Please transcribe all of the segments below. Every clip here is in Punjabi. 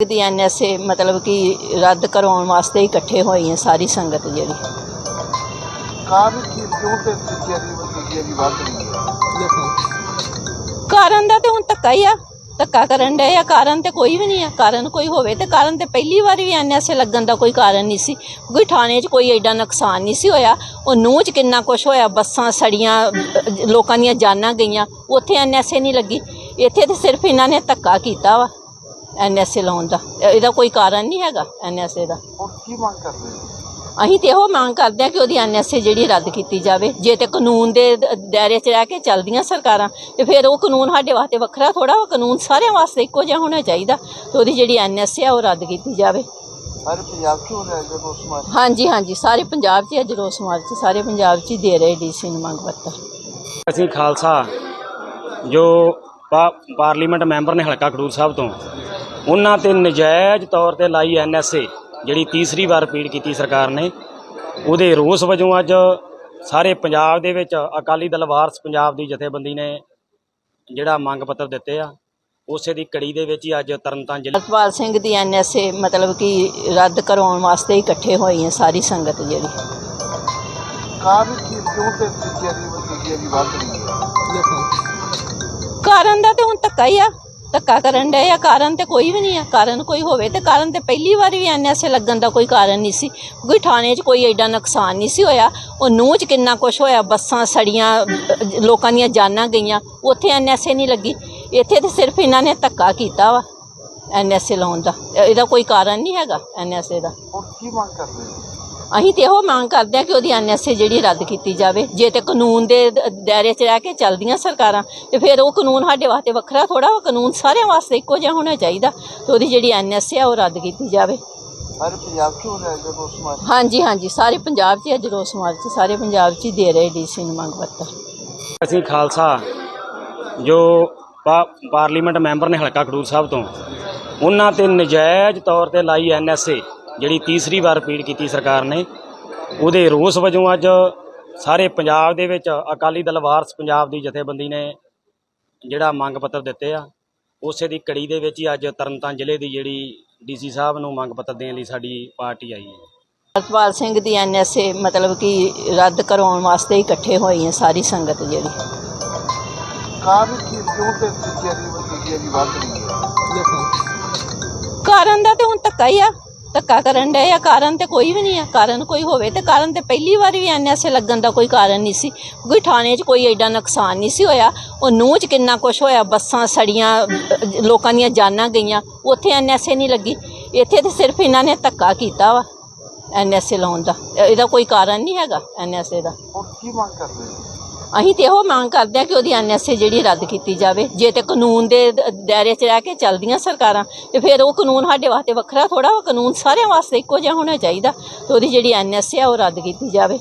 ਦੀ ਐਨਐਸਏ ਮਤਲਬ ਕਿ ਰੱਦ ਕਰਵਾਉਣ ਵਾਸਤੇ ਇਕੱਠੇ ਹੋਈ ਹੈ ਸਾਰੀ ਸੰਗਤ ਜਿਹੜੀ। ਕਾਰਨ ਕੀ ਕਿਉਂ ਤੇ ਦੂਜਿਆਂ ਦੀ ਦੂਜਿਆਂ ਦੀ ਵੱਧ ਰਹੀ ਹੈ? ਕਾਰਨ ਦਾ ਤੇ ਹੁਣ ਧੱਕਾ ਹੀ ਆ। ਧੱਕਾ ਕਰਨ ਡਏ ਆ ਕਾਰਨ ਤੇ ਕੋਈ ਵੀ ਨਹੀਂ ਆ। ਕਾਰਨ ਕੋਈ ਹੋਵੇ ਤੇ ਕਾਰਨ ਤੇ ਪਹਿਲੀ ਵਾਰੀ ਵੀ ਐਨਐਸਏ ਲੱਗਣ ਦਾ ਕੋਈ ਕਾਰਨ ਨਹੀਂ ਸੀ। ਕੋਈ ਥਾਣੇ 'ਚ ਕੋਈ ਐਡਾ ਨੁਕਸਾਨ ਨਹੀਂ ਸੀ ਹੋਇਆ। ਉਹ ਨੂੰਹ 'ਚ ਕਿੰਨਾ ਕੁਛ ਹੋਇਆ ਬੱਸਾਂ ਸੜੀਆਂ ਲੋਕਾਂ ਦੀਆਂ ਜਾਨਾਂ ਗਈਆਂ ਉੱਥੇ ਐਨਐਸਏ ਨਹੀਂ ਲੱਗੀ। ਇੱਥੇ ਤੇ ਸਿਰਫ ਇਹਨਾਂ ਨੇ ਧੱਕਾ ਕੀਤਾ ਵਾ। ਐਨਐਸਏ ਲਾਉਣ ਦਾ। ਇਹ- ਇਹਦਾ ਕੋਈ ਕਾਰਨ ਨਹੀਂ ਹੈਗਾ ਐਨਐਸਏ ਦਾ। ਹੁਣ ਕੀ ਮੰਗ ਕਰਦੇ ਹੋ? ਅਸੀਂ ਤੇ ਇਹੋ ਮੰਗ ਕਰਦੇ ਹਾਂ ਕਿ ਉਹਦੀ ਐਨਐਸਏ ਜਿਹੜੀ ਰੱਦ ਕੀਤੀ ਜਾਵੇ। ਜੇ ਤੇ ਕਾਨੂੰਨ ਦੇ ਦਾਇਰੇ 'ਚ ਰਹਿ ਕੇ ਚੱਲਦੀਆਂ ਸਰਕਾਰਾਂ ਤੇ ਫਿਰ ਉਹ ਕਾਨੂੰਨ ਸਾਡੇ ਵਾਸਤੇ ਵੱਖਰਾ ਥੋੜਾ ਉਹ ਕਾਨੂੰਨ ਸਾਰਿਆਂ ਵਾਸਤੇ ਇੱਕੋ ਜਿਹਾ ਹੋਣਾ ਚਾਹੀਦਾ ਤੇ ਉਹਦੀ ਜਿਹੜੀ ਐਨਐਸਏ ਆ ਉਹ ਰੱਦ ਕੀਤੀ ਜਾਵੇ। ਸਾਰੇ ਪੰਜਾਬ ਕਿਉਂ ਲੈ ਜਾ ਉਸ ਮਾਰ ਹਾਂਜੀ ਹਾਂਜੀ। ਸਾਰੇ ਪੰਜਾਬ 'ਚ ਹੀ ਅੱਜ ਰੋਸ ਮਾਰਚ ਸਾਰੇ ਪੰਜਾਬ 'ਚ ਹੀ ਦੇ ਰਹੇ ਡੀਸੀ ਨੂੰ ਮੰਗ ਪੱਤਰ। ਅਸੀਂ ਖਾਲਸਾ ਜੋ ਪਾਰਲੀਮੈਂਟ ਮੈਂਬਰ ਨੇ ਹਲਕਾ ਖਡੂਰ ਸਾਹਿਬ ਤੋਂ ਉਹਨਾਂ ਤੇ ਨਜਾਇਜ਼ ਤੌਰ ਤੇ ਲਾਈ ਐਨਐਸਏ ਜਿਹੜੀ ਤੀਸਰੀ ਵਾਰ ਰਿਪੀਟ ਕੀਤੀ ਸਰਕਾਰ ਨੇ। ਉਹਦੇ ਰੋਸ ਵਜੋਂ ਅੱਜ ਸਾਰੇ ਪੰਜਾਬ ਦੇ ਵਿੱਚ ਅਕਾਲੀ ਦਲ ਵਾਰਸ ਪੰਜਾਬ ਦੀ ਜਥੇਬੰਦੀ ਨੇ ਜਿਹੜਾ ਮੰਗ ਪੱਤਰ ਦਿੱਤੇ ਆ ਉਸੇ ਦੀ ਕੜੀ ਦੇ ਵਿੱਚ ਹੀ ਅੱਜ ਤਰਨਤਾਰਨ ਜ਼ਿਲ੍ਹੇ ਅਰਪਾਲ ਸਿੰਘ ਦੀ ਐਨਐਸਏ ਮਤਲਬ ਕਿ ਰੱਦ ਕਰਵਾਉਣ ਵਾਸਤੇ ਇਕੱਠੇ ਹੋਈ ਹੈ ਸਾਰੀ ਸੰਗਤ ਜਿਹੜੀ। ਕਾਰਨ ਦਾ ਤੇ ਹੁਣ ਧੱਕਾ ਹੀ ਆ। ਧੱਕਾ ਕਰਨ ਡਏ ਆ, ਕਾਰਨ ਤੇ ਕੋਈ ਵੀ ਨਹੀਂ ਆ, ਕਾਰਨ ਕੋਈ ਹੋਵੇ ਤੇ ਕਾਰਨ ਤੇ ਪਹਿਲੀ ਵਾਰੀ ਵੀ ਐਨਐਸਏ ਲੱਗਣ ਦਾ ਕੋਈ ਕਾਰਨ ਨਹੀਂ ਸੀ ਕੋਈ ਥਾਣੇ 'ਚ ਕੋਈ ਐਡਾ ਨੁਕਸਾਨ ਨਹੀਂ ਸੀ ਹੋਇਆ, ਉਹ ਨੂੰਹ 'ਚ ਕਿੰਨਾ ਕੁਛ ਹੋਇਆ, ਬੱਸਾਂ ਸੜੀਆਂ ਲੋਕਾਂ ਦੀਆਂ ਜਾਨਾਂ ਗਈਆਂ, ਉੱਥੇ ਐਨਐਸਏ ਨਹੀਂ ਲੱਗੀ, ਇੱਥੇ ਤੇ ਸਿਰਫ ਇਹਨਾਂ ਨੇ ਧੱਕਾ ਕੀਤਾ ਵਾ ਐਨਐਸਏ ਲਾਉਣ ਦਾ, ਇਹਦਾ ਕੋਈ ਕਾਰਨ ਨਹੀਂ ਹੈਗਾ ਐਨਐਸਏ ਦਾ। ਹੁਣ ਕੀ ਮੰਗ ਕਰਦੇ ਅਸੀਂ ਤੇ ਇਹੋ ਮੰਗ ਕਰਦੇ ਹਾਂ ਕਿ ਉਹਦੀ ਐਨਐਸਏ ਜਿਹੜੀ ਰੱਦ ਕੀਤੀ ਜਾਵੇ। ਜੇ ਤੇ ਕਾਨੂੰਨ ਦੇ ਦਾਇਰੇ 'ਚ ਰਹਿ ਕੇ ਚੱਲਦੀਆਂ ਸਰਕਾਰਾਂ ਤੇ ਫਿਰ ਉਹ ਕਾਨੂੰਨ ਸਾਡੇ ਵਾਸਤੇ ਵੱਖਰਾ ਥੋੜਾ ਉਹ ਕਾਨੂੰਨ ਸਾਰਿਆਂ ਵਾਸਤੇ ਇੱਕੋ ਜਿਹਾ ਹੋਣਾ ਚਾਹੀਦਾ ਤੇ ਉਹਦੀ ਜਿਹੜੀ ਐਨਐਸਏ ਆ ਉਹ ਰੱਦ ਕੀਤੀ ਜਾਵੇ। ਸਾਰੇ ਪੰਜਾਬ ਕਿਉਂ ਲੈ ਜਾ ਉਸ ਮਾਰ ਹਾਂਜੀ ਹਾਂਜੀ ਸਾਰੇ ਪੰਜਾਬ 'ਚ ਹੀ ਅੱਜ ਰੋਸ ਮਾਰਚ ਸਾਰੇ ਪੰਜਾਬ 'ਚ ਹੀ ਦੇ ਰਹੇ ਡੀਸੀ ਨੂੰ ਮੰਗ ਪੱਤਰ। ਅਸੀਂ ਖਾਲਸਾ ਜੋ ਪਾਰਲੀਮੈਂਟ ਮੈਂਬਰ ਨੇ ਹਲਕਾ ਖਡੂਰ ਸਾਹਿਬ ਤੋਂ ਉਹਨਾਂ ਤੇ ਨਜਾਇਜ਼ ਤੌਰ ਤੇ ਲਾਈ ਐਨਐਸਏ ਜਿਹੜੀ ਤੀਸਰੀ ਵਾਰ ਰਿਪੀਟ ਕੀਤੀ ਸਰਕਾਰ ਨੇ ਉਹਦੇ ਰੋਸ ਵਜੋਂ ਅੱਜ ਸਾਰੇ ਪੰਜਾਬ ਦੇ ਵਿੱਚ ਅਕਾਲੀ ਦਲ ਵਾਰਸ ਪੰਜਾਬ ਦੀ ਜਥੇਬੰਦੀ ਨੇ ਜਿਹੜਾ ਮੰਗ ਪੱਤਰ ਦਿੱਤੇ ਆ ਉਸੇ ਦੀ ਕੜੀ ਦੇ ਵਿੱਚ ਹੀ ਅੱਜ ਤਰਨਤਾਰਨ ਜ਼ਿਲ੍ਹੇ ਦੀ ਜਿਹੜੀ ਡੀਸੀ ਸਾਹਿਬ ਨੂੰ ਮੰਗ ਪੱਤਰ ਦੇਣ ਲਈ ਸਾਡੀ ਪਾਰਟੀ ਆਈ ਹੈ। ਅਰਪਾਲ ਸਿੰਘ ਦੀ ਐਨਐਸਏ ਮਤਲਬ ਕਿ ਰੱਦ ਕਰਵਾਉਣ ਵਾਸਤੇ ਹੀ ਇਕੱਠੇ ਹੋਈ ਹੈ ਸਾਰੀ ਸੰਗਤ ਜਿਹੜੀ। ਕਾਰਨ ਦਾ ਤੇ ਹੁਣ ਧੱਕਾ ਹੀ ਆ। ਧੱਕਾ ਕਰਨ ਡਏ ਆ, ਕਾਰਨ ਤੇ ਕੋਈ ਵੀ ਨਹੀਂ ਆ, ਕਾਰਨ ਕੋਈ ਹੋਵੇ ਤੇ ਕਾਰਨ ਤੇ ਪਹਿਲੀ ਵਾਰੀ ਵੀ ਐਨਐਸਏ ਲੱਗਣ ਦਾ ਕੋਈ ਕਾਰਨ ਨਹੀਂ ਸੀ ਕੋਈ ਥਾਣੇ 'ਚ ਕੋਈ ਐਡਾ ਨੁਕਸਾਨ ਨਹੀਂ ਸੀ ਹੋਇਆ, ਉਹ ਨੂੰਹ 'ਚ ਕਿੰਨਾ ਕੁਛ ਹੋਇਆ, ਬੱਸਾਂ ਸੜੀਆਂ, ਲੋਕਾਂ ਦੀਆਂ ਜਾਨਾਂ ਗਈਆਂ, ਉੱਥੇ ਐਨਐਸਏ ਨਹੀਂ ਲੱਗੀ, ਇੱਥੇ ਤੇ ਸਿਰਫ ਇਹਨਾਂ ਨੇ ਧੱਕਾ ਕੀਤਾ ਵਾ ਐਨਐਸਏ ਲਾਉਣ ਦਾ, ਇਹਦਾ ਕੋਈ ਕਾਰਨ ਨਹੀਂ ਹੈਗਾ ਐਨਐਸਏ ਦਾ। ਹੁਣ ਕੀ ਮੰਗ ਕਰਦੇ ਅਸੀਂ ਤੇ ਇਹੋ ਮੰਗ ਕਰਦੇ ਹਾਂ ਕਿ ਉਹਦੀ ਐਨਐਸਏ ਜਿਹੜੀ ਰੱਦ ਕੀਤੀ ਜਾਵੇ। ਜੇ ਤੇ ਕਾਨੂੰਨ ਦੇ ਦਾਇਰੇ 'ਚ ਰਹਿ ਕੇ ਚੱਲਦੀਆਂ ਸਰਕਾਰਾਂ ਤੇ ਫਿਰ ਉਹ ਕਾਨੂੰਨ ਸਾਡੇ ਵਾਸਤੇ ਵੱਖਰਾ ਥੋੜਾ ਉਹ ਕਾਨੂੰਨ ਸਾਰਿਆਂ ਵਾਸਤੇ ਇੱਕੋ ਜਿਹਾ ਹੋਣਾ ਚਾਹੀਦਾ ਤੇ ਉਹਦੀ ਜਿਹੜੀ ਐਨਐਸਏ ਆ ਉਹ ਰੱਦ ਕੀਤੀ ਜਾਵੇ।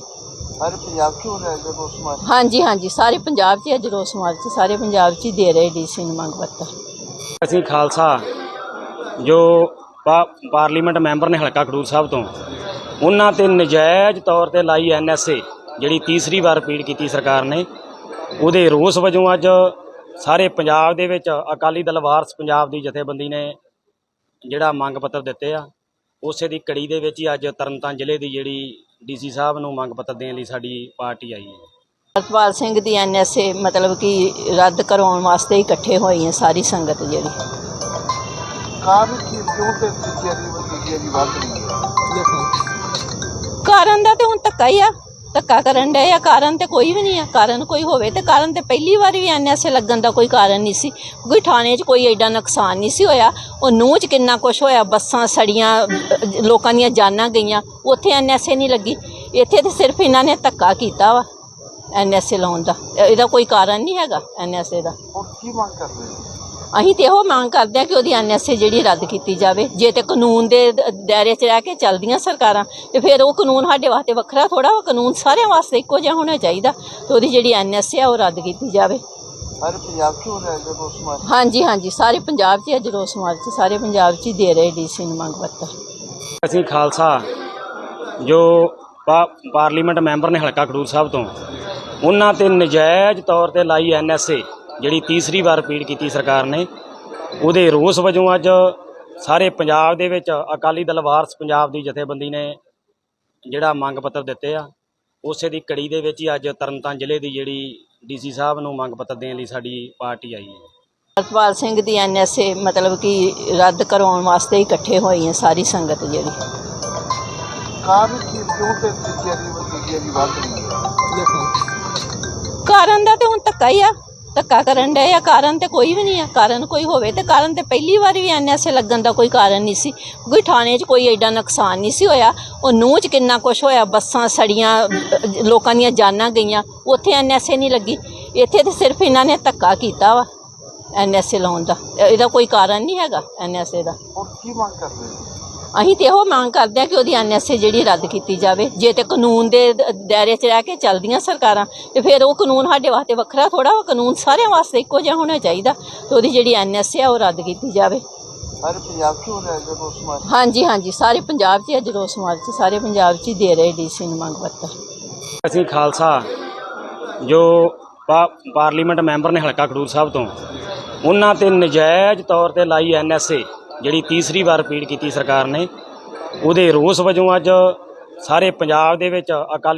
ਸਾਰੇ ਪੰਜਾਬ ਕਿਉਂ ਲੈ ਜਾ ਉਸ ਮਾਰ ਹਾਂਜੀ ਹਾਂਜੀ ਸਾਰੇ ਪੰਜਾਬ 'ਚ ਹੀ ਅੱਜ ਰੋਸ ਮਾਰਚ ਸਾਰੇ ਪੰਜਾਬ 'ਚ ਹੀ ਦੇ ਰਹੇ ਡੀਸੀ ਨੂੰ ਮੰਗ ਪੱਤਰ। ਅਸੀਂ ਖਾਲਸਾ ਜੋ ਪਾਰਲੀਮੈਂਟ ਮੈਂਬਰ ਨੇ ਹਲਕਾ ਖਡੂਰ ਸਾਹਿਬ ਤੋਂ ਉਹਨਾਂ ਤੇ ਨਜਾਇਜ਼ ਤੌਰ ਤੇ ਲਾਈ ਐਨਐਸਏ ਜਿਹੜੀ ਤੀਸਰੀ ਵਾਰ ਰਿਪੀਟ ਕੀਤੀ ਸਰਕਾਰ ਨੇ ਉਹਦੇ ਰੋਸ ਵਜੋਂ ਅੱਜ ਸਾਰੇ ਪੰਜਾਬ ਦੇ ਵਿੱਚ ਅਕਾਲੀ ਦਲ ਵਾਰਸ ਪੰਜਾਬ ਦੀ ਜਥੇਬੰਦੀ ਨੇ ਜਿਹੜਾ ਮੰਗ ਪੱਤਰ ਦਿੱਤੇ ਆ ਉਸੇ ਦੀ ਕੜੀ ਦੇ ਵਿੱਚ ਹੀ ਅੱਜ ਤਰਨਤਾਰਨ ਜ਼ਿਲ੍ਹੇ ਦੀ ਜਿਹੜੀ ਡੀਸੀ ਸਾਹਿਬ ਨੂੰ ਮੰਗ ਪੱਤਰ ਦੇਣ ਲਈ ਸਾਡੀ ਪਾਰਟੀ ਆਈ ਹੈ। ਅਰਪਾਲ ਸਿੰਘ ਦੀ ਐਨਐਸਏ ਮਤਲਬ ਕਿ ਰੱਦ ਕਰਵਾਉਣ ਵਾਸਤੇ ਇਕੱਠੇ ਹੋਈ ਹੈ ਸਾਰੀ ਸੰਗਤ ਜਿਹੜੀ। ਕਾਰਨ ਦਾ ਤੇ ਹੁਣ ਧੱਕਾ ਹੀ ਆ। ਧੱਕਾ ਕਰਨ ਡਏ ਆ, ਕਾਰਨ ਤੇ ਕੋਈ ਵੀ ਨਹੀਂ ਆ, ਕਾਰਨ ਕੋਈ ਹੋਵੇ ਤੇ ਕਾਰਨ ਤੇ ਪਹਿਲੀ ਵਾਰੀ ਵੀ ਐਨਐਸਏ ਲੱਗਣ ਦਾ ਕੋਈ ਕਾਰਨ ਨਹੀਂ ਸੀ ਕੋਈ ਥਾਣੇ 'ਚ ਕੋਈ ਐਡਾ ਨੁਕਸਾਨ ਨਹੀਂ ਸੀ ਹੋਇਆ, ਉਹ ਨੂੰਹ 'ਚ ਕਿੰਨਾ ਕੁਛ ਹੋਇਆ, ਬੱਸਾਂ ਸੜੀਆਂ, ਲੋਕਾਂ ਦੀਆਂ ਜਾਨਾਂ ਗਈਆਂ, ਉੱਥੇ ਐਨਐਸਏ ਨਹੀਂ ਲੱਗੀ, ਇੱਥੇ ਤੇ ਸਿਰਫ ਇਹਨਾਂ ਨੇ ਧੱਕਾ ਕੀਤਾ ਵਾ ਐਨਐਸਏ ਲਾਉਣ ਦਾ, ਇਹਦਾ ਕੋਈ ਕਾਰਨ ਨਹੀਂ ਹੈਗਾ ਐਨਐਸਏ ਦਾ। ਹੁਣ ਕੀ ਮੰਗ ਕਰਦੇ ਅਸੀਂ ਤੇ ਇਹੋ ਮੰਗ ਕਰਦੇ ਹਾਂ ਕਿ ਉਹਦੀ ਐਨਐਸਏ ਜਿਹੜੀ ਰੱਦ ਕੀਤੀ ਜਾਵੇ। ਜੇ ਤੇ ਕਾਨੂੰਨ ਦੇ ਦਾਇਰੇ 'ਚ ਰਹਿ ਕੇ ਚੱਲਦੀਆਂ ਸਰਕਾਰਾਂ ਤੇ ਫਿਰ ਉਹ ਕਾਨੂੰਨ ਸਾਡੇ ਵਾਸਤੇ ਵੱਖਰਾ ਥੋੜਾ ਉਹ ਕਾਨੂੰਨ ਸਾਰਿਆਂ ਵਾਸਤੇ ਇੱਕੋ ਜਿਹਾ ਹੋਣਾ ਚਾਹੀਦਾ ਤੇ ਉਹਦੀ ਜਿਹੜੀ ਐਨਐਸਏ ਆ ਉਹ ਰੱਦ ਕੀਤੀ ਜਾਵੇ। ਸਾਰੇ ਪੰਜਾਬ ਕਿਉਂ ਲੈ ਜਾ ਉਸ ਮਾਰ ਹਾਂਜੀ ਹਾਂਜੀ। ਸਾਰੇ ਪੰਜਾਬ 'ਚ ਹੀ ਅੱਜ ਰੋਸ ਮਾਰਚ ਸਾਰੇ ਪੰਜਾਬ 'ਚ ਹੀ ਦੇ ਰਹੇ ਡੀਸੀ ਨੂੰ ਮੰਗ ਪੱਤਰ। ਅਸੀਂ ਖਾਲਸਾ ਜੋ ਪਾਰਲੀਮੈਂਟ ਮੈਂਬਰ ਨੇ ਹਲਕਾ ਖਡੂਰ ਸਾਹਿਬ ਤੋਂ ਉਹਨਾਂ ਤੇ ਨਜਾਇਜ਼ ਤੌਰ ਤੇ ਲਾਈ ਐਨਐਸਏ ਜਿਹੜੀ ਤੀਸਰੀ ਵਾਰ ਰਿਪੀਟ ਕੀਤੀ ਸਰਕਾਰ ਨੇ ਉਹਦੇ ਰੋਸ ਵਜੋਂ ਅੱਜ ਸਾਰੇ ਪੰਜਾਬ ਦੇ ਵਿੱਚ ਅਕਾਲੀ ਦਲ ਵਾਰਸ ਪੰਜਾਬ ਦੀ ਜਥੇਬੰਦੀ ਨੇ ਜਿਹੜਾ ਮੰਗ ਪੱਤਰ ਦਿੱਤੇ ਆ ਉਸੇ ਦੀ ਕੜੀ ਦੇ ਵਿੱਚ ਹੀ ਅੱਜ ਤਰਨਤਾਰਨ ਜ਼ਿਲ੍ਹੇ ਦੀ ਜਿਹੜੀ ਡੀਸੀ ਸਾਹਿਬ ਨੂੰ ਮੰਗ ਪੱਤਰ ਦੇਣ ਲਈ ਸਾਡੀ ਪਾਰਟੀ ਆਈ ਹੈ। ਅਰਪਾਲ ਸਿੰਘ ਦੀ ਐਨਐਸਏ ਮਤਲਬ ਕਿ ਰੱਦ ਕਰਵਾਉਣ ਵਾਸਤੇ ਹੀ ਇਕੱਠੇ ਹੋਈ ਹੈ ਸਾਰੀ ਸੰਗਤ ਜਿਹੜੀ। ਕਾਰਨ ਦਾ ਤੇ ਹੁਣ ਧੱਕਾ ਹੀ ਆ। ਧੱਕਾ ਕਰਨ ਡਏ ਆ ਕਾਰਨ ਤੇ ਕੋਈ ਵੀ ਨਹੀਂ ਆ ਕਾਰਨ ਕੋਈ ਹੋਵੇ ਤੇ ਕਾਰਨ ਤੇ ਪਹਿਲੀ ਵਾਰ ਵੀ ਐਨਐਸਏ ਲੱਗਣ ਦਾ ਕੋਈ ਕਾਰਨ ਨਹੀਂ ਸੀ ਕੋਈ ਥਾਣੇ 'ਚ ਕੋਈ ਐਡਾ ਨੁਕਸਾਨ ਨਹੀਂ ਸੀ ਹੋਇਆ ਉਹ ਨੂੰਹ 'ਚ ਕਿੰਨਾ ਕੁਛ ਹੋਇਆ ਬੱਸਾਂ ਸੜੀਆਂ ਅਹ, ਲੋਕਾਂ ਦੀਆਂ ਜਾਨਾਂ ਗਈਆਂ ਉੱਥੇ ਐਨਐਸਏ ਨਹੀਂ ਲੱਗੀ ਇੱਥੇ ਤੇ ਸਿਰਫ ਇਹਨਾਂ ਨੇ ਧੱਕਾ ਕੀਤਾ ਵਾ ਐਨਐਸਏ ਲਾਉਣ ਦਾ ਇਹਦਾ ਕੋਈ ਕਾਰਨ ਨਹੀਂ ਹੈਗਾ ਐਨਐਸਏ ਦਾ। ਹੁਣ ਕੀ ਮੰਗ ਕਰਦੇ ਹੋ? ਅਸੀਂ ਤੇ ਇਹੋ ਮੰਗ ਕਰਦੇ ਆ ਕਿ ਉਹਦੀ ਐਨਐਸਏ ਜਿਹੜੀ ਰੱਦ ਕੀਤੀ ਜਾਵੇ। ਜੇ ਤੇ ਕਾਨੂੰਨ ਦੇ ਦਾਇਰੇ 'ਚ ਰਹਿ ਕੇ ਚੱਲਦੀਆਂ ਸਰਕਾਰਾਂ ਤੇ ਫਿਰ ਉਹ ਕਾਨੂੰਨ ਸਾਡੇ ਵਾਸਤੇ ਵੱਖਰਾ ਥੋੜਾ ਵਾ। ਕਾਨੂੰਨ ਸਾਰਿਆਂ ਵਾਸਤੇ ਇੱਕੋ ਜਿਹਾ ਹੋਣਾ ਚਾਹੀਦਾ ਤੇ ਉਹਦੀ ਜਿਹੜੀ ਐਨਐਸਏ ਆ ਉਹ ਰੱਦ ਕੀਤੀ ਜਾਵੇ। ਸਾਰੇ ਪੰਜਾਬ ਕਿਉਂ ਰਹਿ ਗਏ ਉਸ ਮਾਰ ਹਾਂਜੀ ਹਾਂਜੀ ਸਾਰੇ ਪੰਜਾਬ 'ਚ ਹੀ ਅੱਜ ਰੋਸ ਮਾਰਚ ਸਾਰੇ ਪੰਜਾਬ 'ਚ ਹੀ ਦੇ ਰਹੇ ਡੀਸੀ ਨੂੰ ਮੰਗ ਪੱਤਰ। ਅਸੀਂ ਖਾਲਸਾ ਜੋ ਪਾਰਲੀਮੈਂਟ ਮੈਂਬਰ ਨੇ ਹਲਕਾ ਖਡੂਰ ਸਾਹਿਬ ਤੋਂ ਉਹਨਾਂ ਤੇ ਨਜਾਇਜ਼ ਤੌਰ ਤੇ ਲਾਈ ਐਨਐਸਏ ਜਿਹੜੀ ਤੀਸਰੀ ਵਾਰ ਰਿਪੀਟ ਕੀਤੀ ਸਰਕਾਰ ਨੇ, ਉਹਦੇ ਰੋਸ ਵਜੋਂ ਅੱਜ ਸਾਰੇ ਪੰਜਾਬ ਦੇ ਵਿੱਚ ਅਕਾਲੀ